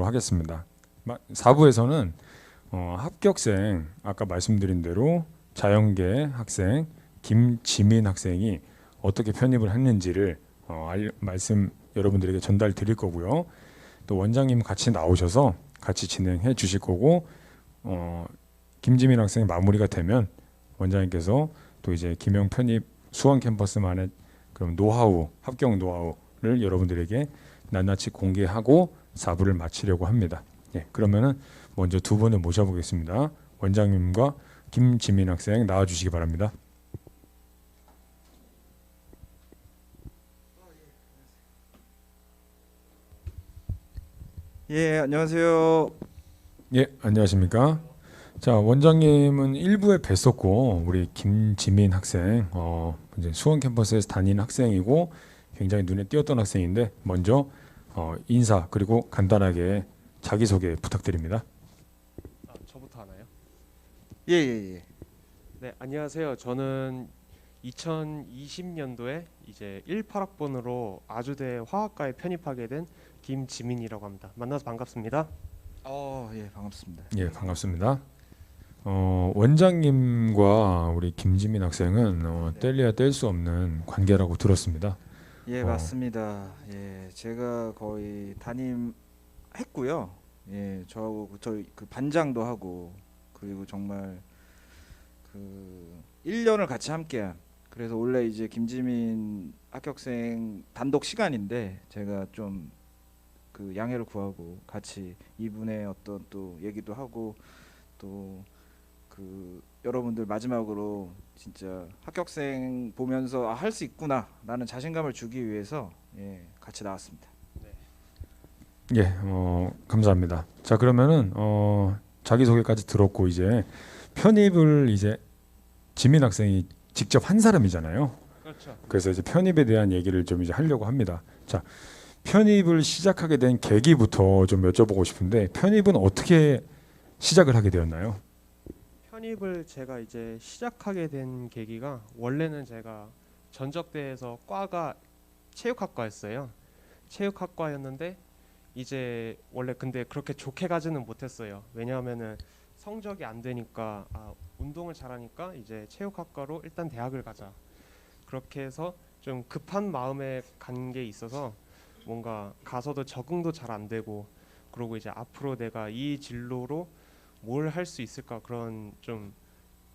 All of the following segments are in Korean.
하겠습니다. 4부에서는 어, 합격생 아까 말씀드린 대로 자연계 학생 김지민 학생이 어떻게 편입을 했는지를 어, 알, 말씀 여러분들에게 전달 드릴 거고요. 또 원장님 같이 나오셔서 같이 진행해 주실 거고 어, 김지민 학생이 마무리가 되면 원장님께서 또 이제 김영 편입 수원 캠퍼스만의 그럼 노하우 합격 노하우를 여러분들에게 낱낱이 공개하고 4부를 마치려고 합니다. 예, 그러면은 먼저 두 분을 모셔보겠습니다. 원장님과 김지민 학생 나와주시기 바랍니다. 예, 안녕하세요. 예, 안녕하십니까? 자, 원장님은 일부에 뵀었고 우리 김지민 학생 어, 이제 수원 캠퍼스에서 다니는 학생이고 굉장히 눈에 띄었던 학생인데 먼저 어, 인사 그리고 간단하게 자기 소개 부탁드립니다. 아, 저부터 하나요? 예, 예, 예. 네, 안녕하세요. 저는 2020년도에 이제 18학번으로 아주대 화학과에 편입하게 된 김지민이라고 합니다. 만나서 반갑습니다. 어, 예, 반갑습니다. 예, 반갑습니다. 어, 원장님과 우리 김지민 학생은 어, 뗄래야 뗄 수 없는 관계라고 들었습니다. 예, 어. 맞습니다. 예, 제가 거의 담임했고요. 예, 저하고 그- 저희 그 반장도 하고 그리고 정말 그 1년을 같이 함께한 그래서 원래 이제 김지민 합격생 단독 시간인데 제가 좀 그 양해를 구하고 같이 이분의 어떤 또 얘기도 하고 또 그 여러분들 마지막으로 진짜 합격생 보면서 아, 할 수 있구나라는 자신감을 주기 위해서 예, 같이 나왔습니다. 예, 어, 감사합니다. 자, 그러면은 어, 자기 소개까지 들었고 이제 편입을 이제 지민 학생이 직접 한 사람이잖아요. 그렇죠. 그래서 이제 편입에 대한 얘기를 좀 이제 하려고 합니다. 자, 편입을 시작하게 된 계기부터 좀 여쭤보고 싶은데 편입은 어떻게 시작을 하게 되었나요? 편입을 제가 이제 시작하게 된 계기가 원래는 제가 전적대에서 과가 체육학과였어요. 체육학과였는데 이제 원래 근데 그렇게 좋게 가지는 못했어요. 왜냐하면은 성적이 안 되니까 아, 운동을 잘하니까 이제 체육학과로 일단 대학을 가자. 그렇게 해서 좀 급한 마음에 간 게 있어서 뭔가 가서도 적응도 잘 안 되고 그리고 이제 앞으로 내가 이 진로로 뭘 할 수 있을까 그런 좀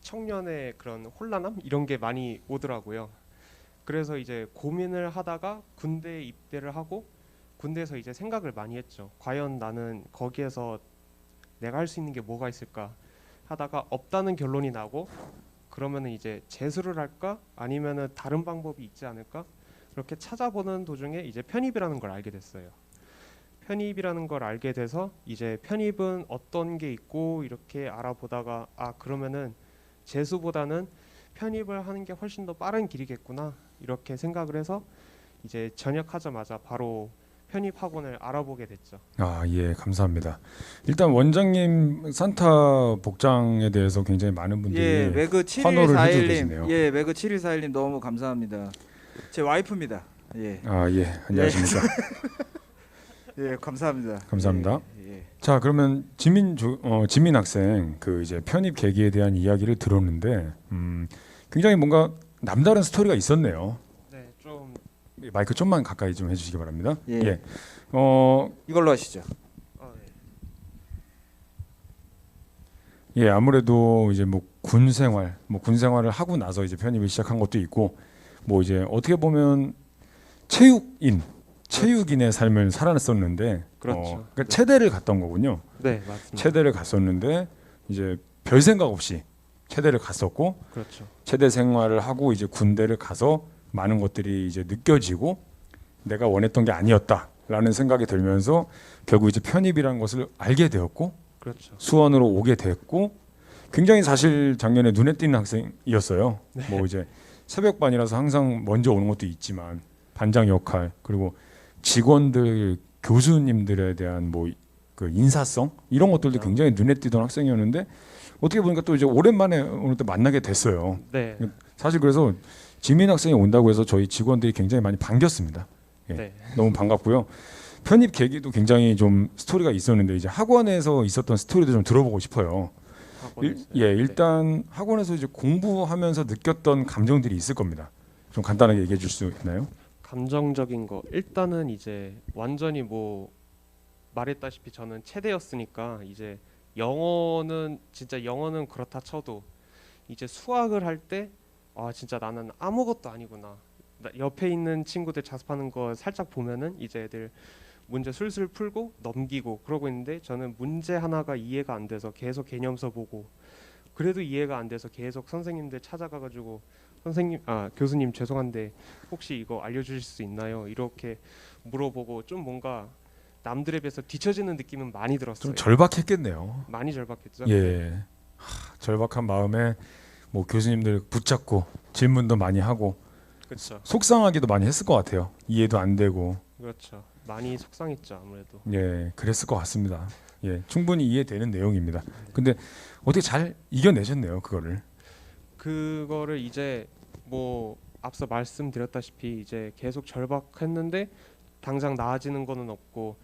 청년의 그런 혼란함 이런 게 많이 오더라고요. 그래서 이제 고민을 하다가 군대에 입대를 하고 군대에서 이제 생각을 많이 했죠. 과연 나는 거기에서 내가 할 수 있는 게 뭐가 있을까 하다가 없다는 결론이 나고 그러면은 이제 재수를 할까 아니면은 다른 방법이 있지 않을까 그렇게 찾아보는 도중에 이제 편입이라는 걸 알게 됐어요. 편입이라는 걸 알게 돼서 이제 편입은 어떤 게 있고 이렇게 알아보다가 아 그러면은 재수보다는 편입을 하는 게 훨씬 더 빠른 길이겠구나 이렇게 생각을 해서 이제 전역하자마자 바로 편입 학원을 알아보게 됐죠. 아, 예, 감사합니다. 일단 원장님 산타 복장에 대해서 굉장히 많은 분들이 예, 매그 환호를 해주고 계시네요. 7141님, 예, 매그 7141님 너무 감사합니다. 제 와이프입니다. 예, 아, 예, 안녕하십니까? 예, 감사합니다. 감사합니다. 예, 예. 자 그러면 지민 조, 어, 지민 학생 그 이제 편입 계기에 대한 이야기를 들었는데 음, 굉장히 뭔가 남다른 스토리가 있었네요. 네, 좀 마이크 좀만 가까이 좀 해주시기 바랍니다. 예. 어, 이걸로 하시죠. 어, 네. 예, 아무래도 이제 뭐 군 생활, 뭐 군 생활을 하고 나서 이제 편입을 시작한 것도 있고, 뭐 이제 어떻게 보면 체육인, 체육인의 삶을 살아냈었는데, 그렇죠. 어, 그러니까 네. 체대를 갔던 거군요. 네 맞습니다. 체대를 갔었는데 이제 별 생각 없이 체대를 갔었고, 그렇죠. 체대 생활을 하고 이제 군대를 가서 많은 것들이 이제 느껴지고 내가 원했던 게 아니었다라는 생각이 들면서 결국 이제 편입이라는 것을 알게 되었고 그렇죠. 수원으로 오게 됐고 굉장히 사실 작년에 눈에 띄는 학생이었어요. 뭐 이제 새벽반이라서 항상 먼저 오는 것도 있지만 반장 역할 그리고 직원들 교수님들에 대한 뭐 그 인사성 이런 것들도 그렇죠. 굉장히 눈에 띄던 학생이었는데 어떻게 보니까 또 이제 오랜만에 오늘 또 만나게 됐어요. 네. 사실 그래서 지민 학생이 온다고 해서 저희 직원들이 굉장히 많이 반겼습니다. 예. 네. 너무 반갑고요. 편입 계기도 굉장히 좀 스토리가 있었는데 이제 학원에서 있었던 스토리도 좀 들어보고 싶어요. 일. 예, 네. 일단 학원에서 이제 공부하면서 느꼈던 감정들이 있을 겁니다. 좀 간단하게 얘기해 줄 수 있나요? 감정적인 거. 일단은 이제 완전히 뭐 말했다시피 저는 체대였으니까 이제 영어는 진짜 영어는 그렇다 쳐도 이제 수학을 할 때 아 진짜 나는 아무것도 아니구나. 나 옆에 있는 친구들 자습하는 거 살짝 보면은 이제 애들 문제 술술 풀고 넘기고 그러고 있는데 저는 문제 하나가 이해가 안 돼서 계속 개념서 보고 그래도 이해가 안 돼서 계속 선생님들 찾아가가지고 선생님 아 교수님 죄송한데 혹시 이거 알려주실 수 있나요? 이렇게 물어보고 좀 뭔가 남들에 비해서 뒤처지는 느낌은 많이 들었어요. 좀 절박했겠네요. 많이 절박했죠. 예, 하, 절박한 마음에 뭐 교수님들 붙잡고 질문도 많이 하고 그렇죠. 속상하기도 많이 했을 것 같아요. 이해도 안 되고 그렇죠. 많이 속상했죠 아무래도. 예, 그랬을 것 같습니다. 예, 충분히 이해되는 내용입니다. 근데 어떻게 잘 이겨내셨네요, 그거를. 그거를 이제 뭐 앞서 말씀드렸다시피 이제 계속 절박했는데 당장 나아지는 거는 없고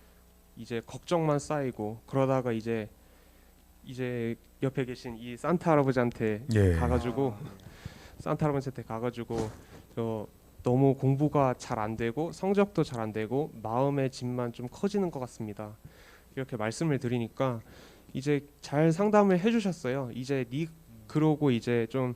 이제 걱정만 쌓이고 그러다가 이제 이제 옆에 계신 이 산타 할아버지한테 예. 가가지고 아, 산타 할아버지한테 가가지고 저 너무 공부가 잘 안 되고 성적도 잘 안 되고 마음의 짐만 좀 커지는 것 같습니다. 이렇게 말씀을 드리니까 이제 잘 상담을 해주셨어요. 이제 니 그러고 이제 좀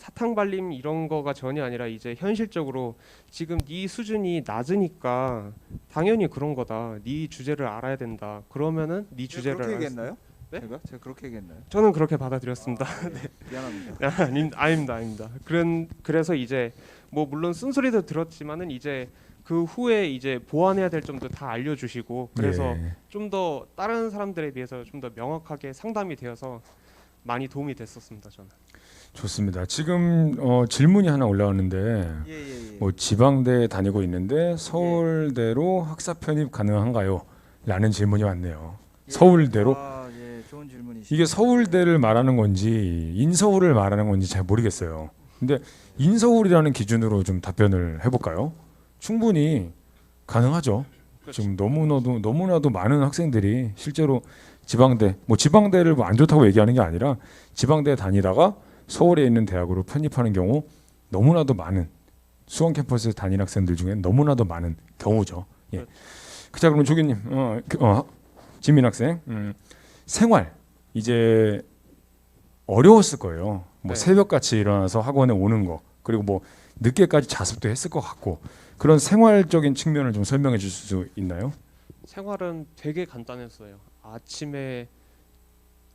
사탕 발림 이런 거가 전혀 아니라 이제 현실적으로 지금 네 수준이 낮으니까 당연히 그런 거다. 네 주제를 알아야 된다. 그러면은 네 주제를 그렇게 얘기했나요? 네? 제가 제가 그렇게 얘기했나요? 저는 그렇게 받아들였습니다. 아, 네. 미안합니다. 아닙, 아닙니다, 아닙니다. 그런 그래서 이제 뭐 물론 쓴소리도 들었지만은 이제 그 후에 이제 보완해야 될 점도 다 알려주시고 그래서 예. 좀더 다른 사람들에 비해서 좀 더 명확하게 상담이 되어서 많이 도움이 됐었습니다. 저는. 좋습니다. 지금 어, 질문이 하나 올라왔는데 예 예 예. 뭐 지방대 다니고 있는데 서울대로 학사 편입 가능한가요? 라는 질문이 왔네요. 서울대로? 아, 예, 좋은 질문이시. 이게 서울대를 말하는 건지 인서울을 말하는 건지 잘 모르겠어요. 근데 인서울이라는 기준으로 좀 답변을 해볼까요? 충분히 가능하죠. 그렇죠. 지금 너무나도 너무나도 많은 학생들이 실제로 지방대 뭐 지방대를 뭐 안 좋다고 얘기하는 게 아니라 지방대 다니다가 서울에 있는 대학으로 편입하는 경우 너무나도 많은 수원 캠퍼스 다니는 학생들 중에 너무나도 많은 경우죠. 예. 자 그러면 조교님, 어, 그, 어, 지민 학생 음, 생활 이제 어려웠을 거예요. 뭐 네. 새벽같이 일어나서 학원에 오는 거 그리고 뭐 늦게까지 자습도 했을 것 같고 그런 생활적인 측면을 좀 설명해 줄 수 있나요? 생활은 되게 간단했어요. 아침에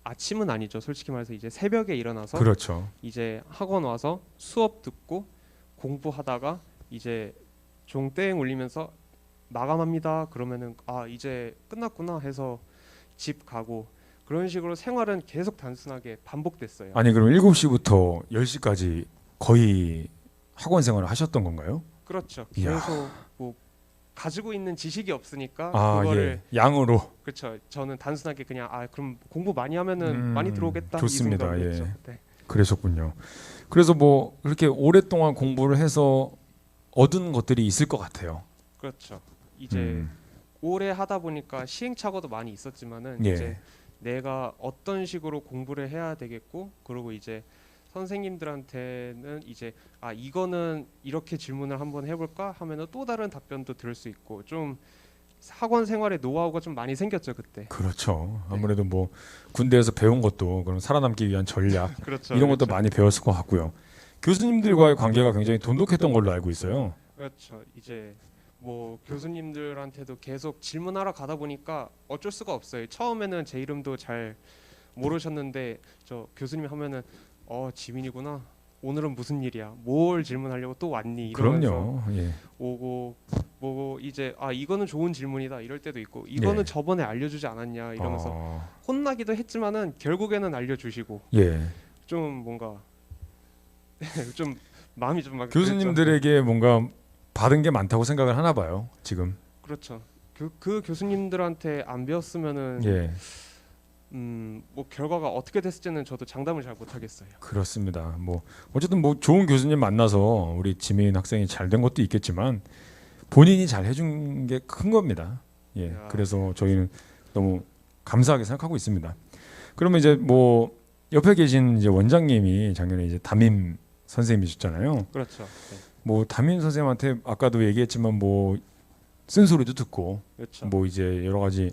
아침은 아니죠. 솔직히 말해서 이제 새벽에 일어나서 그렇죠. 이제 학원 와서 수업 듣고 공부하다가 이제 종땡 울리면서 마감합니다. 그러면은 아 이제 끝났구나 해서 집 가고 그런 식으로 생활은 계속 단순하게 반복됐어요. 아니 그럼 7시부터 10시까지 거의 학원 생활을 하셨던 건가요? 그렇죠. 이야. 계속 뭐 가지고 있는 지식이 없으니까 아, 그거를 예. 양으로. 그렇죠. 저는 단순하게 그냥 아 그럼 공부 많이 하면은 음, 많이 들어오겠다 좋습니다. 예. 네. 그러셨군요. 그래서 뭐 그렇게 오랫동안 공부를 해서 얻은 것들이 있을 것 같아요. 그렇죠. 이제 음, 오래 하다 보니까 시행착오도 많이 있었지만은 예. 이제 내가 어떤 식으로 공부를 해야 되겠고 그리고 이제 선생님들한테는 이제 아 이거는 이렇게 질문을 한번 해볼까 하면은 또 다른 답변도 들을 수 있고 좀 학원 생활의 노하우가 좀 많이 생겼죠 그때. 그렇죠. 네. 아무래도 뭐 군대에서 배운 것도 그런 살아남기 위한 전략 그렇죠. 이런 것도 그렇죠. 많이 배웠을 것 같고요. 교수님들과의 관계가 굉장히 돈독했던 걸로 알고 있어요. 그렇죠. 이제 뭐 교수님들한테도 계속 질문하러 가다 보니까 어쩔 수가 없어요. 처음에는 제 이름도 잘 모르셨는데 저 교수님 하면은 어 지민이구나. 오늘은 무슨 일이야? 뭘 질문하려고 또 왔니? 그럼요. 예. 오고 뭐고 이제 아 이거는 좋은 질문이다 이럴 때도 있고 이거는 네. 저번에 알려주지 않았냐 이러면서 어, 혼나기도 했지만은 결국에는 알려주시고 예. 좀 뭔가 좀 마음이 좀 막 교수님들에게 뭔가 받은 게 많다고 생각을 하나 봐요. 지금. 그렇죠. 그, 그 교수님들한테 안 배웠으면은 예. 음, 뭐 결과가 어떻게 됐을지는 저도 장담을 잘 못하겠어요. 그렇습니다. 뭐 어쨌든 뭐 좋은 교수님 만나서 우리 지민 학생이 잘 된 것도 있겠지만 본인이 잘 해준 게 큰 겁니다. 예. 야. 그래서 저희는 너무 감사하게 생각하고 있습니다. 그러면 이제 뭐 옆에 계신 이제 원장님이 작년에 이제 담임 선생님이셨잖아요. 그렇죠. 네. 뭐 담임 선생님한테 아까도 얘기했지만 뭐 쓴소리도 듣고 그렇죠. 뭐 이제 여러 가지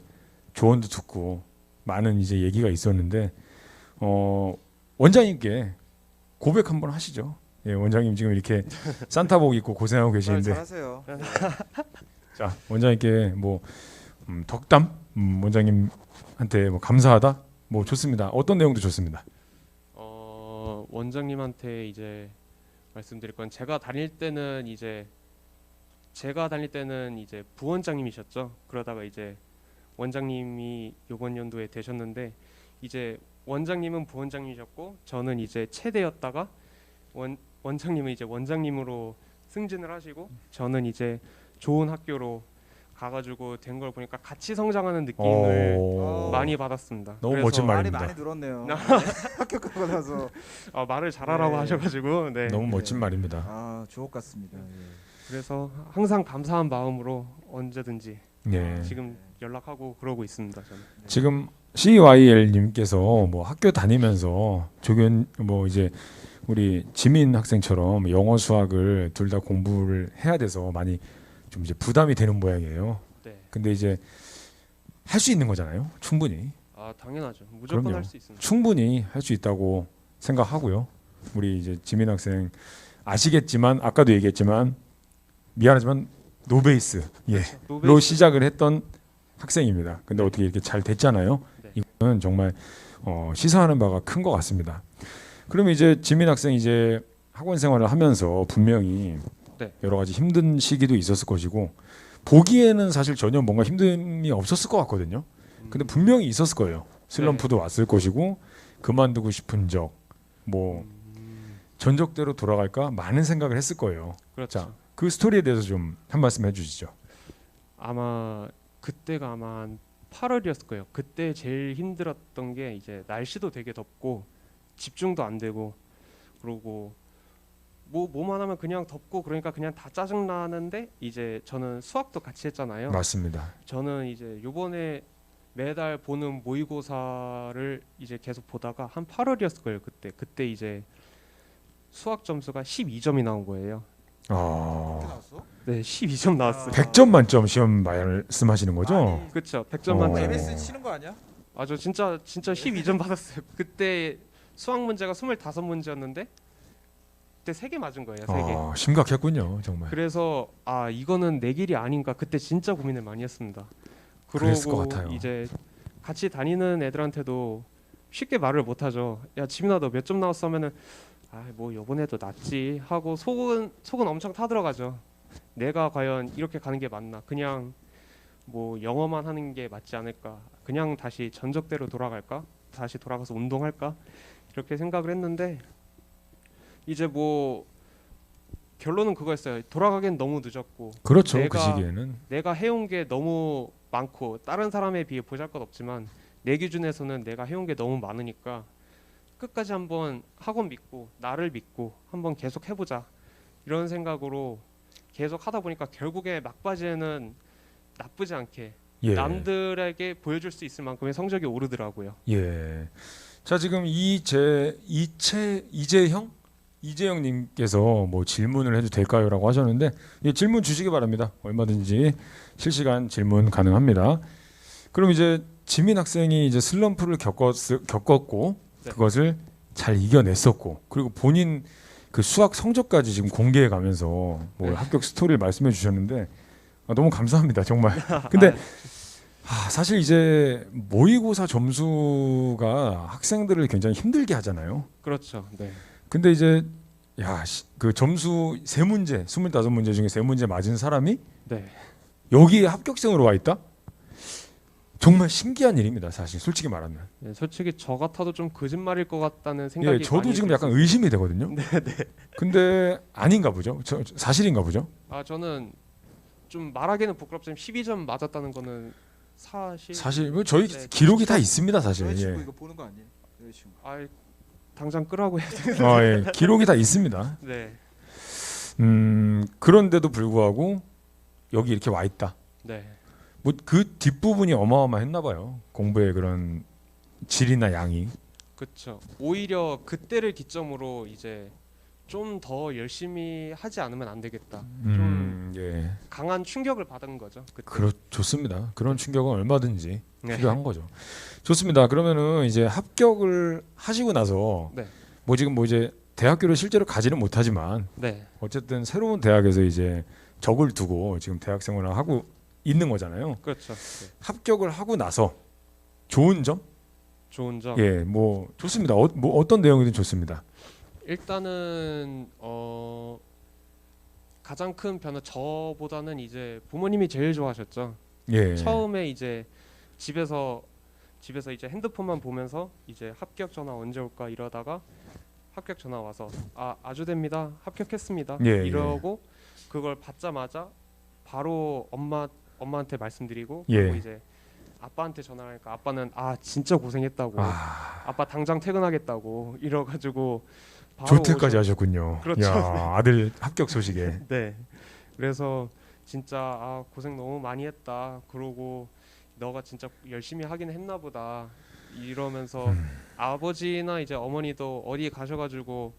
조언도 듣고 많은 이제 얘기가 있었는데 어 원장님께 고백 한번 하시죠. 예, 원장님 지금 이렇게 산타복 입고 고생하고 말 계시는데 잘하세요. 자 원장님께 뭐 음, 덕담 음, 원장님한테 뭐 감사하다 뭐 좋습니다. 어떤 내용도 좋습니다. 어, 원장님한테 이제 말씀드릴 건 제가 다닐 때는 이제 제가 다닐 때는 이제 부원장님이셨죠. 그러다가 이제 원장님이 이번 연도에 되셨는데 이제 원장님은 부원장님이셨고 저는 이제 체대였다가 원 원장님은 이제 원장님으로 승진을 하시고 저는 이제 좋은 학교로 가가지고 된 걸 보니까 같이 성장하는 느낌을 어, 많이 받았습니다. 너무 그래서 멋진 말이 말입니다. 많이 늘었네요. 네. 학교 가고 나서 아, 말을 잘하라고 네. 하셔가지고 네. 너무 네. 멋진 말입니다. 아 주옥 같습니다. 예. 그래서 항상 감사한 마음으로 언제든지 예. 지금 연락하고 그러고 있습니다. 저는. 지금 CYL님께서 뭐 학교 다니면서 조견 뭐 이제 우리 지민 학생처럼 영어 수학을 둘 다 공부를 해야 돼서 많이 좀 이제 부담이 되는 모양이에요. 네. 근데 이제 할 수 있는 거잖아요. 충분히 아 당연하죠. 무조건. 할 수 있습니다. 충분히 할 수 있다고 생각하고요. 우리 이제 지민 학생 아시겠지만 아까도 얘기했지만 미안하지만 노베이스 예. 노베이스- 로 시작을 했던 학생입니다. 근데 어떻게 이렇게 잘 됐잖아요. 네. 이거는 정말 어, 시사하는 바가 큰 것 같습니다. 그러면 이제 지민 학생 이제 학원 생활을 하면서 분명히 네. 여러 가지 힘든 시기도 있었을 것이고 보기에는 사실 전혀 뭔가 힘듦이 없었을 것 같거든요. 근데 분명히 있었을 거예요. 슬럼프도 왔을 것이고 그만두고 싶은 적, 뭐 음, 전적대로 돌아갈까 많은 생각을 했을 거예요. 그렇죠. 자. 그 스토리에 대해서 좀 한 말씀 해주시죠. 아마 그때가 아마 한 8월이었을 거예요. 그때 제일 힘들었던 게 이제 날씨도 되게 덥고 집중도 안 되고 그러고 뭐 뭐만 하면 그냥 덥고 그러니까 그냥 다 짜증 나는데 이제 저는 수학도 같이 했잖아요. 맞습니다. 저는 이제 요번에 매달 보는 모의고사를 이제 계속 보다가 한 8월이었을 거예요. 그때 그때 이제 수학 점수가 12점이 나온 거예요. 아, 나왔어? 네, 12점 나왔어요. 100점 만점 시험 말씀하시는 거죠? 아니, 그렇죠. 100점 어. 만점에 MS 치는 거 아니야? 아 저 진짜 진짜 12점 받았어요. 그때 수학 문제가 25문제였는데 그때 3개 맞은 거예요. 3개. 아, 심각했군요, 정말. 그래서 아 이거는 내 길이 아닌가 그때 진짜 고민을 많이 했습니다. 그랬을 것 같아요. 이제 같이 다니는 애들한테도 쉽게 말을 못 하죠. 야 지민아 너 몇 점 나왔어 하면은 아뭐 요번에도 낫지 하고 속은 속은 엄청 타들어가죠. 내가 과연 이렇게 가는 게 맞나? 그냥 뭐 영어만 하는 게 맞지 않을까? 그냥 다시 전적대로 돌아갈까? 다시 돌아가서 운동할까? 이렇게 생각을 했는데 이제 뭐 결론은 그거였어요. 돌아가기엔 너무 늦었고 그렇죠, 그 내가- 시기에는. 내가 해온 게 너무 많고 다른 사람에 비해 보잘것없지만 내 기준에서는 내가 해온 게 너무 많으니까 끝까지 한번 학원 믿고 나를 믿고 한번 계속 해보자 이런 생각으로 계속 하다 보니까 결국에 막바지에는 나쁘지 않게 예. 남들에게 보여줄 수 있을 만큼의 성적이 오르더라고요. 예. 자, 지금 이제 이채 이재형 이재형님께서 뭐 질문을 해도 될까요라고 하셨는데 예, 질문 주시기 바랍니다. 얼마든지 실시간 질문 가능합니다. 그럼 이제 지민 학생이 이제 슬럼프를 겪었 겪었고 네. 그것을 잘 이겨냈었고 그리고 본인 그 수학 성적까지 지금 공개해 가면서 뭐 네. 합격 스토리를 말씀해 주셨는데 아, 너무 감사합니다 정말. 근데 아, 사실 이제 모의고사 점수가 학생들을 굉장히 힘들게 하잖아요. 그렇죠. 네. 근데 이제 야, 시- 그 점수 세 문제, 스물다섯 문제 중에 세 문제 맞은 사람이 네. 여기에 합격생으로 와 있다? 정말 신기한 일입니다. 사실 솔직히 말하면. 네, 솔직히 저 같아도 좀 거짓말일 것 같다는 생각이 예, 저도 많이 지금 약간. 의심이 되거든요. 네, 네. 근데 아닌가 보죠. 저, 저- 사실인가 보죠. 아 저는 좀 말하기는 부끄럽지만 12점 맞았다는 거는 사실 사실 뭐 저희 네, 기록이 다 있습니다. 사실. 여자친구 예. 이거 보는 거 아니에요? 여자친구. 아 당장 끄라고 해야 돼. 어, 예. 기록이 다 있습니다. 네. 음, 그런데도 불구하고 여기 이렇게 와 있다. 네. 뭐 그 뒷부분이 어마어마했나 봐요. 공부의 그런 질이나 양이. 그렇죠. 오히려 그때를 기점으로 이제 좀 더 열심히 하지 않으면 안 되겠다. 음, 예. 강한 충격을 받은 거죠. 그때. 그렇 좋습니다. 그런 충격은 얼마든지 네. 필요한 거죠. 좋습니다. 그러면은 이제 합격을 하시고 나서 네. 뭐 지금 뭐 이제 대학교를 실제로 가지는 못하지만 네. 어쨌든 새로운 대학에서 이제 적을 두고 지금 대학 생활을 하고 있는 거잖아요. 그렇죠. 네. 합격을 하고 나서 좋은 점? 좋은 점. 예, 뭐 좋습니다. 어, 뭐 어떤 내용이든 좋습니다. 일단은 어 가장 큰 변화 저보다는 이제 부모님이 제일 좋아하셨죠. 예. 처음에 이제 집에서 집에서 이제 핸드폰만 보면서 이제 합격 전화 언제 올까 이러다가 합격 전화 와서 아 아주 됩니다 합격했습니다 예, 이러고 그걸 받자마자 바로 엄마 엄마한테 말씀드리고 예. 그리고 이제 아빠한테 전화하니까 아빠는 아 진짜 고생했다고 아, 아빠 당장 퇴근하겠다고 이러가지고 바로 조퇴까지 오셔- 하셨군요. 그렇죠. 야, 아들 합격 소식에. 네. 그래서 진짜 아 고생 너무 많이 했다. 그러고 너가 진짜 열심히 하긴 했나 보다. 이러면서 음. 아버지나 이제 어머니도 어디 가셔가지고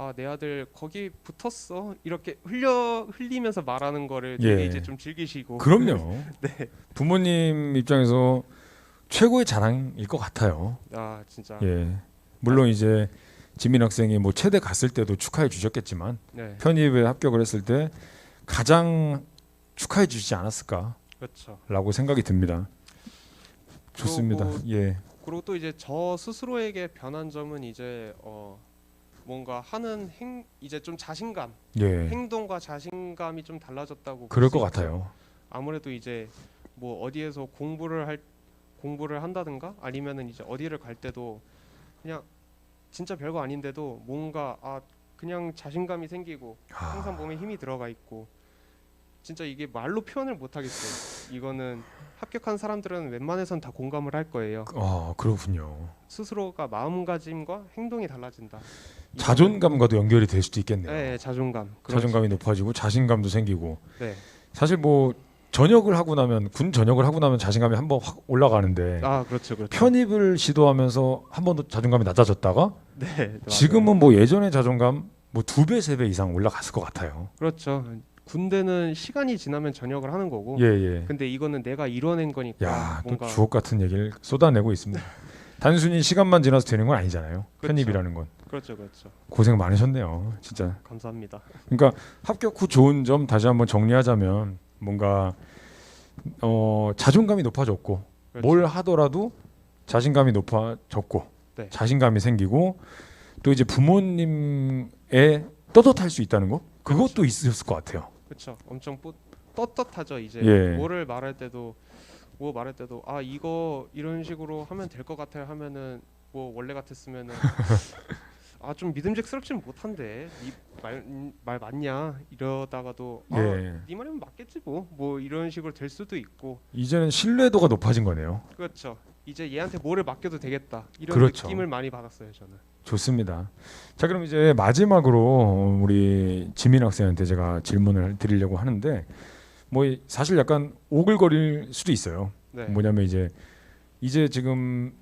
아 내 아들 거기 붙었어 이렇게 흘려 흘리면서 말하는 거를 되게 예. 이제 좀 즐기시고 그럼요. 네. 부모님 입장에서 최고의 자랑일 것 같아요. 아 진짜 예. 물론 이제 지민 학생이 뭐 체대 갔을 때도 축하해 주셨겠지만 네 편입에 합격을 했을 때 가장 축하해 주시지 않았을까라고 그렇죠. 생각이 듭니다. 좋습니다. 그리고 예. 그리고 또 이제 저 스스로에게 변한 점은 이제 어 뭔가 하는 행 이제 좀 자신감 예. 행동과 자신감이 좀 달라졌다고 그럴 볼수 것 있죠. 같아요. 아무래도 이제 뭐 어디에서 공부를 할 공부를 한다든가 아니면은 이제 어디를 갈 때도 그냥 진짜 별거 아닌데도 뭔가 아 그냥 자신감이 생기고 항상 몸에 힘이 들어가 있고 진짜 이게 말로 표현을 못 하겠어요. 이거는 합격한 사람들은 웬만해선 다 공감을 할 거예요. 아, 그렇군요. 스스로가 마음가짐과 행동이 달라진다. 이거는- 자존감과도 연결이 될 수도 있겠네요. 네, 자존감. 자존감이 높아지고 자신감도 생기고 식- 네. 사실 뭐 전역을 하고 나면 군 전역을 하고 나면 자신감이 한번 확 올라가는데 아, 그렇죠. 그렇죠. 편입을 시도하면서 한 번 더 자존감이 낮아졌다가 네. 지금은 뭐 예전의 자존감 뭐 두 배 세 배 이상 올라갔을 것 같아요. 그렇죠. 군대는 시간이 지나면 전역을 하는 거고. 예 예. 근데 이거는 내가 이뤄낸 거니까 야, 또 뭔가 주옥 같은 얘기를 쏟아내고 있습니다. 단순히 시간만 지나서 되는 건 아니잖아요. 그렇죠. 편입이라는 건 그렇죠, 그렇죠. 고생 많으셨네요, 진짜. 감사합니다. 그러니까 합격 후 좋은 점 다시 한번 정리하자면 뭔가 어, 자존감이 높아졌고 그렇죠. 뭘 하더라도 자신감이 높아졌고 네. 자신감이 생기고 또 이제 부모님의 떳떳할 수 있다는 거 그것도 있었을 것 같아요. 그렇죠. 엄청 뿌, 떳떳하죠. 이제 예. 뭐를 말할 때도 뭐 말할 때도 아 이거 이런 식으로 하면 될 것 같아요 하면은 뭐 원래 같았으면은 아 좀 믿음직스럽지는 못한데 이말말 맞냐 이러다가도 아, 예. 네 말이면 맞겠지 뭐뭐 이런 식으로 될 수도 있고 이제는 신뢰도가 높아진 거네요. 그렇죠. 이제 얘한테 뭐를 맡겨도 되겠다 이런 그렇죠. 느낌을 많이 받았어요 저는. 좋습니다. 자 그럼 이제 마지막으로 우리 지민 학생한테 제가 질문을 드리려고 하는데 뭐 이- 사실 약간 오글거릴 수도 있어요. 네. 뭐냐면 이제 이제 지금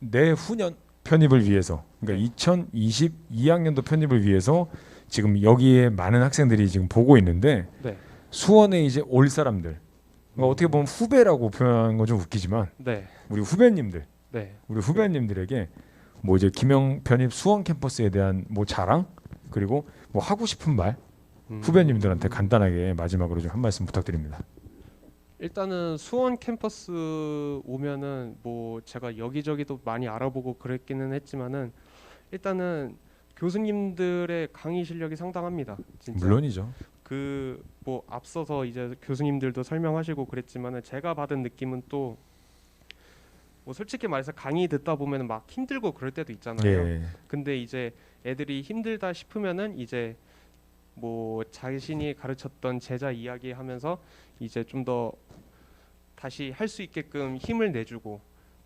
내후년 편입을 위해서 그러니까 2022학년도 편입을 위해서 지금 여기에 많은 학생들이 지금 보고 있는데 네. 수원에 이제 올 사람들 그러니까 어떻게 보면 후배라고 표현하는 건 좀 웃기지만 네. 우리 후배님들 네. 우리 후배님들에게 뭐 이제 김영 편입 수원 캠퍼스에 대한 뭐 자랑 그리고 뭐 하고 싶은 말 음. 후배님들한테 간단하게 마지막으로 좀 한 말씀 부탁드립니다. 일단은 수원 캠퍼스 오면은 뭐 제가 여기저기도 많이 알아보고 그랬기는 했지만은 일단은 교수님들의 강의 실력이 상당합니다. 진짜. 물론이죠. 그 뭐 앞서서 이제 교수님들도 설명하시고 그랬지만은 제가 받은 느낌은 또 뭐 솔직히 말해서 강의 듣다 보면은 막 힘들고 그럴 때도 있잖아요. 예. 근데 이제 애들이 힘들다 싶으면은 이제 뭐 자신이 가르쳤던 제자 이야기 하면서 이제 좀 더 다시 할 수 있게끔 힘을 내주고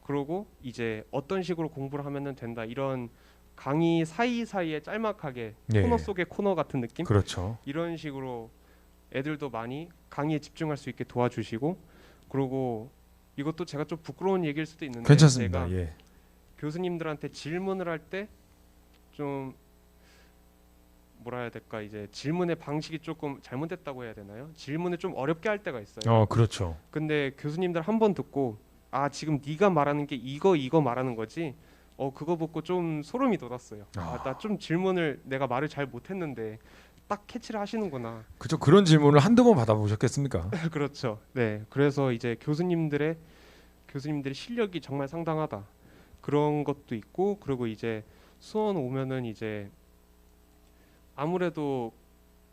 그러고 이제 어떤 식으로 공부를 하면은 된다 이런 강의 사이사이에 짤막하게 예. 코너 속의 코너 같은 느낌 그렇죠. 이런 식으로 애들도 많이 강의에 집중할 수 있게 도와주시고 그리고 이것도 제가 좀 부끄러운 얘기일 수도 있는데 괜찮습니다. 제가 예. 교수님들한테 질문을 할 때 좀 뭐라 해야 될까 이제 질문의 방식이 조금 잘못됐다고 해야 되나요? 질문을 좀 어렵게 할 때가 있어요. 어 그렇죠. 근데 교수님들 한 번 듣고 아 지금 네가 말하는 게 이거 이거 말하는 거지. 어 그거 보고 좀 소름이 돋았어요. 아. 아나 좀 질문을 내가 말을 잘 못했는데 딱 캐치를 하시는구나. 그렇죠. 그런 질문을 한두 번 받아보셨겠습니까? 그렇죠. 네. 그래서 이제 교수님들의 교수님들의 실력이 정말 상당하다. 그런 것도 있고 그리고 이제 수원 오면은 이제 아무래도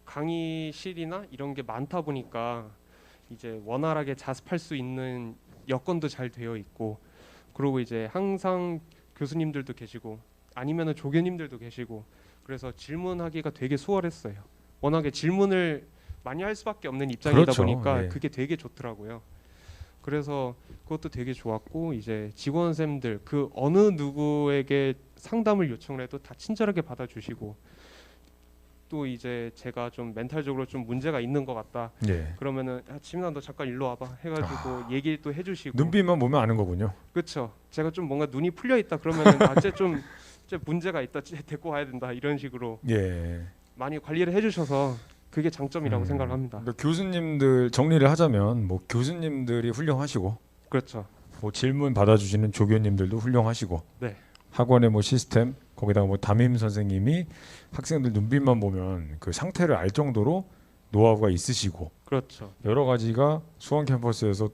강의실이나 이런 게 많다 보니까 이제 원활하게 자습할 수 있는 여건도 잘 되어 있고 그리고 이제 항상 교수님들도 계시고 아니면은 조교님들도 계시고 그래서 질문하기가 되게 수월했어요. 워낙에 질문을 많이 할 수밖에 없는 입장이다 그렇죠. 보니까 예. 그게 되게 좋더라고요. 그래서 그것도 되게 좋았고 이제 직원 쌤들 그 어느 누구에게 상담을 요청을 해도 다 친절하게 받아주시고 또 이제 제가 좀 멘탈적으로 좀 문제가 있는 것 같다 예. 그러면은 야, 지민아 너 잠깐 일로 와봐 해가지고 얘기 또 해주시고 눈빛만 보면 아는 거군요. 그렇죠. 제가 좀 뭔가 눈이 풀려 있다 그러면은 아쟤좀 쟤 문제가 있다 쟤 데리고 와야 된다 이런 식으로 예. 많이 관리를 해주셔서 그게 장점이라고 음, 생각을 합니다. 뭐 교수님들 정리를 하자면 뭐 교수님들이 훌륭하시고 그렇죠. 뭐 질문 받아주시는 조교님들도 훌륭하시고 네. 학원의 뭐 시스템 거기다가 뭐 담임 선생님이 학생들 눈빛만 보면 그 상태를 알 정도로 노하우가 있으시고 그렇죠. 여러 가지가 수원 캠퍼스에서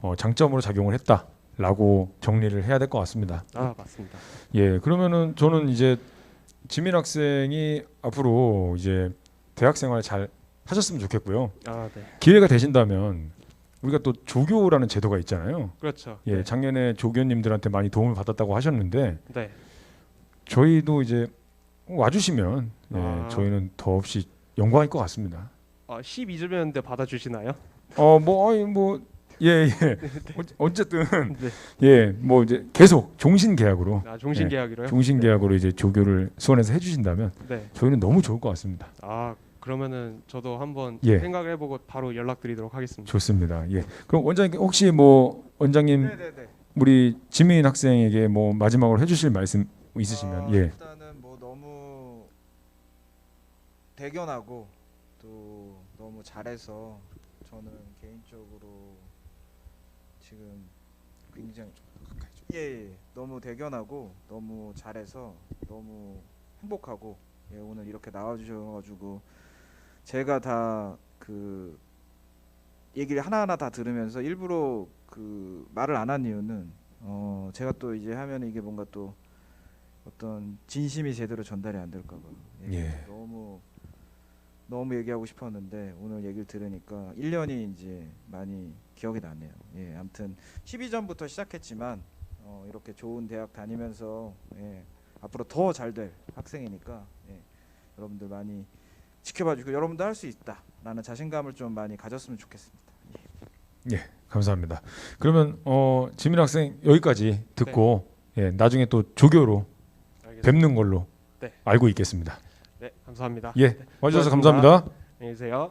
어, 장점으로 작용을 했다라고 정리를 해야 될 것 같습니다. 아 맞습니다. 예, 그러면은 저는 이제 지민 학생이 앞으로 이제 대학 생활 잘 하셨으면 좋겠고요. 아 네. 기회가 되신다면 우리가 또 조교라는 제도가 있잖아요. 그렇죠. 예, 네. 작년에 조교님들한테 많이 도움을 받았다고 하셨는데 네. 저희도 이제 와주시면 예, 아. 저희는 더없이 영광일 것 같습니다. 아 12주년인데 받아주시나요? 어, 뭐, 어이, 뭐, 예, 예. 어- 어쨌든, 네. 예, 뭐 이제 계속 종신 계약으로, 아 종신 네. 계약이로요? 종신 계약으로 이제 조교를 수원에서 해 주신다면 네. 저희는 너무 좋을 것 같습니다. 아 그러면은 저도 한번 예. 생각을 해보고 바로 연락드리도록 하겠습니다. 좋습니다. 예. 그럼 원장님 혹시 뭐 원장님. 우리 지민 학생에게 뭐 마지막으로 해 주실 말씀 있으시면 어, 예, 일단은 뭐 너무 대견하고 또 너무 잘해서 저는 개인적으로 지금 굉장히 예, 예. 너무 대견하고 너무 잘해서 너무 행복하고 예, 오늘 이렇게 나와주셔가지고 제가 다 그 얘기를 하나하나 다 들으면서 일부러 그 말을 안 한 이유는 어 제가 또 이제 하면 이게 뭔가 또 어떤 진심이 제대로 전달이 안 될까봐 예, 예. 너무 너무 얘기하고 싶었는데 오늘 얘기를 들으니까 1년이 이제 많이 기억이 나네요. 예, 아무튼 12전부터 시작했지만 어, 이렇게 좋은 대학 다니면서 예, 앞으로 더 잘 될 학생이니까 예, 여러분들 많이 지켜봐 주고 여러분도 할 수 있다라는 자신감을 좀 많이 가졌으면 좋겠습니다. 감사합니다. 그러면 어 지민 학생 여기까지 듣고 예, 나중에 또 조교로. 뵙는 걸로 네. 알고 있겠습니다. 네 감사합니다. 예, 와주셔서 고맙습니다. 감사합니다. 안녕히 계세요.